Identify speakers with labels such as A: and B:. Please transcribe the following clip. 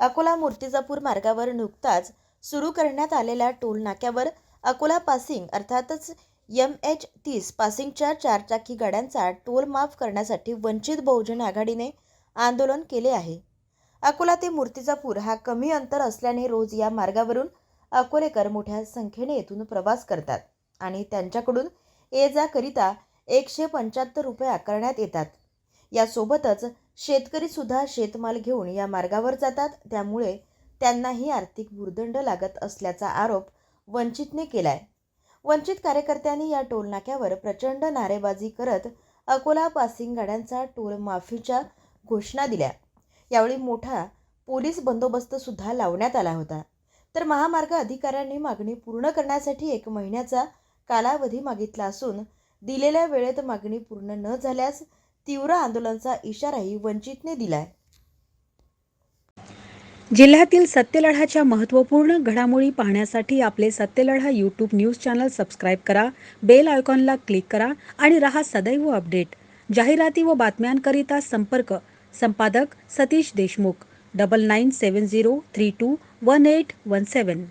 A: अकोला मूर्तिजापूर मार्गावर नुकताच सुरू करण्यात आलेल्या टोल नाक्यावर अकोला पासिंग अर्थातच एम एच तीस पासिंगच्या चारचाकी गाड्यांचा टोल माफ करण्यासाठी वंचित बहुजन आघाडीने आंदोलन केले आहे. अकोला ते मूर्तिजापूर हा कमी अंतर असल्याने रोज या मार्गावरून अकोलेकर मोठ्या संख्येने येथून प्रवास करतात आणि त्यांच्याकडून ये जाकरिता एकशे पंच्याहत्तर रुपये आकारण्यात येतात. यासोबतच शेतकरी सुद्धा शेतमाल घेऊन या मार्गावर जातात. त्यामुळे त्यांनाही आर्थिक भुर्दंड लागत असल्याचा आरोप वंचितने केलाय. वंचित कार्यकर्त्यांनी या टोलनाक्यावर प्रचंड नारेबाजी करत अकोला पासिंग गाड्यांचा टोल माफीच्या घोषणा दिल्या. यावेळी मोठा पोलीस बंदोबस्त सुद्धा लावण्यात आला होता. तर महामार्ग अधिकाऱ्यांनी मागणी पूर्ण करण्यासाठी एक महिन्याचा कालावधी मागितला असून दिलेल्या वेळेत मागणी पूर्ण न झाल्यास तीव्र आंदोलनाचा इशाराही वंचितने दिलाय.
B: जिल्ह्यातील सत्यलढाच्या महत्त्वपूर्ण घडामोडी पाहण्यासाठी आपले Satyaladha YouTube news channel subscribe करा बेल आयकॉनला क्लिक करा आणि रहा सदैव अपडेट जाहिराती व बातम्यांकरिता संपर्क संपादक Satish Deshmukh double nine seven zero three two one eight one seven